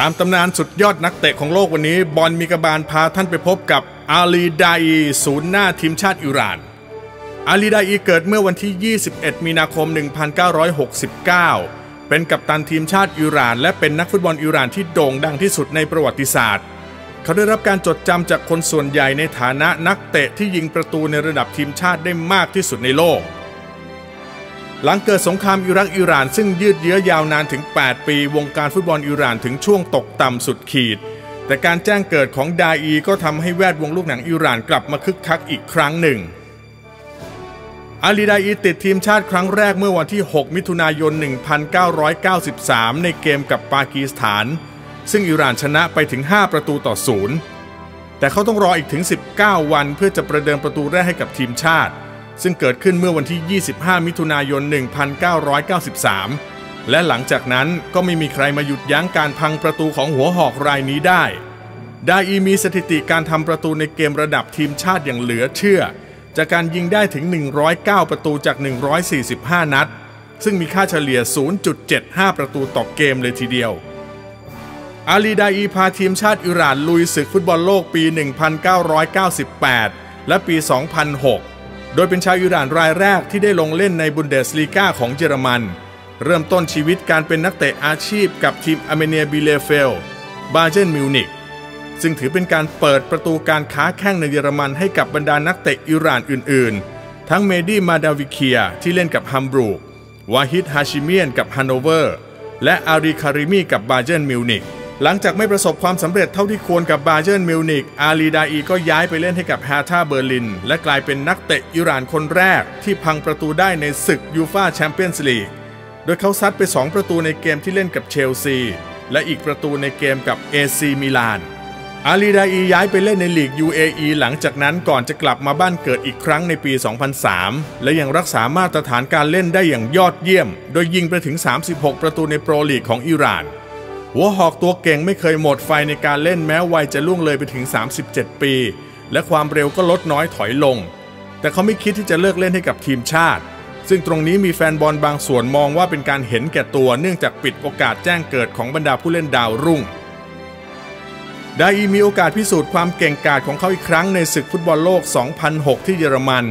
ตามตำนานสุดยอดนักเตะของโลกวันนี้ บอลมีกบาลพาท่านไปพบกับอาลีดาอีศูนย์หน้าทีมชาติอิหร่าน อาลีดาอีเกิดเมื่อวันที่ 21 มีนาคม 1969 เป็นกัปตันทีมชาติอิหร่าน และเป็นนักฟุตบอลอิหร่านที่โด่งดังที่สุดในประวัติศาสตร์ เขาได้รับการจดจำจากคนส่วนใหญ่ในฐานะนักเตะที่ยิงประตูในระดับทีมชาติได้มากที่สุดในโลก หลังเกิดสงครามอิรักอิหร่านซึ่งยืดเยื้อยาวนานถึง 8 ปี วงการฟุตบอลอิหร่านถึงช่วงตกต่ำสุดขีด แต่การแจ้งเกิดของดาอีก็ทำให้แวดวงลูกหนังอิหร่านกลับมาคึกคักอีกครั้งหนึ่งอาลีดาอีติดทีมชาติครั้งแรกเมื่อวันที่ 6 มิถุนายน 1993 ในเกมกับปากีสถาน ซึ่งอิหร่านชนะไปถึง 5 ประตูต่อศูนย์แต่เขาต้องรออีกถึง 19 วันเพื่อจะประเดิมประตูแรกให้กับทีมชาติ ซึ่งเกิดขึ้นเมื่อวันที่ 25 มิถุนายน 1993 และหลังจากนั้นก็ไม่มีใครมาหยุดยั้งการพังประตูของหัวหอกรายนี้ได้ ไดอีมีสถิติการทำประตูในเกมระดับทีมชาติอย่างเหลือเชื่อ จากการยิงได้ถึง 109 ประตูจาก 145 นัด ซึ่งมีค่าเฉลี่ย 0.75 ประตูต่อเกมเลยทีเดียว อาลีไดอีพาทีมชาติอิหร่านลุยศึกฟุตบอลโลกปี 1998 และปี 2006 โดยเป็นชาวอิหร่านรายแรกที่ได้ลงเล่นในบุนเดสลีกาของเยอรมัน เริ่มต้นชีวิตการเป็นนักเตะอาชีพกับทีมอเมเนียบิเลเฟล บาเจนมิวนิกซึ่งถือเป็นการเปิดประตูการค้าแข้งในเยอรมันให้กับบรรดานักเตะอิหร่านอื่น ๆ ทั้งเมดี้มาดาวิเคียที่เล่นกับฮัมบูรูกวาฮิดฮาชิเมียนกับฮันโนเวอร์ และอารีคาริมีกับบาเจนมิวนิก หลังจากไม่ประสบความสำเร็จเท่าที่ควรกับบาเจนมิวนิกอาลีดาอีก็ย้ายไปเล่นให้กับแฮร์ธาเบอร์ลิน และกลายเป็นนักเตะอิหร่านคนแรก ที่พังประตูได้ในศึกยูฟาแชมเปี้ยนส์ลีก โดยเขาซัดไป 2 ประตูในเกมที่เล่นกับเชลซี และอีกประตูในเกมกับเอซีมิลาน อาลีดาอีย้ายไปเล่นในลีก UAE หลังจากนั้นก่อนจะกลับมาบ้านเกิดอีกครั้งในปี 2003 และยังรักษามาตรฐานการเล่นได้อย่างยอดเยี่ยม โดยยิงไปถึง 36 ประตูในโปรลีกของอิหร่าน หัวหอกตัวเก่งไม่เคยหมดไฟในการเล่นแม้วัยจะล่วงเลยไปถึง 37 ปี และความเร็วก็ลดน้อยถอยลง แต่เขาไม่คิดที่จะเลิกเล่นให้กับทีมชาติ ซึ่งตรงนี้มีแฟนบอลบางส่วนมองว่าเป็นการเห็นแก่ตัวเนื่องจากปิดโอกาสแจ้งเกิดของบรรดาผู้เล่นดาวรุ่งไดอีมีโอกาสพิสูจน์ความเก่งกาจของเขาอีกครั้งในศึกฟุตบอลโลก 2006 ที่เยอรมัน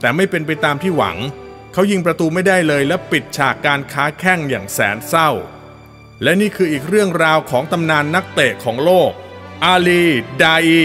แต่ไม่เป็นไปตามที่หวัง เขายิงประตูไม่ได้เลยและปิดฉากการค้าแข้งอย่างแสนเศร้า และนี่คืออีกเรื่องราวของตำนานนักเตะของโลก อาลี ดาอี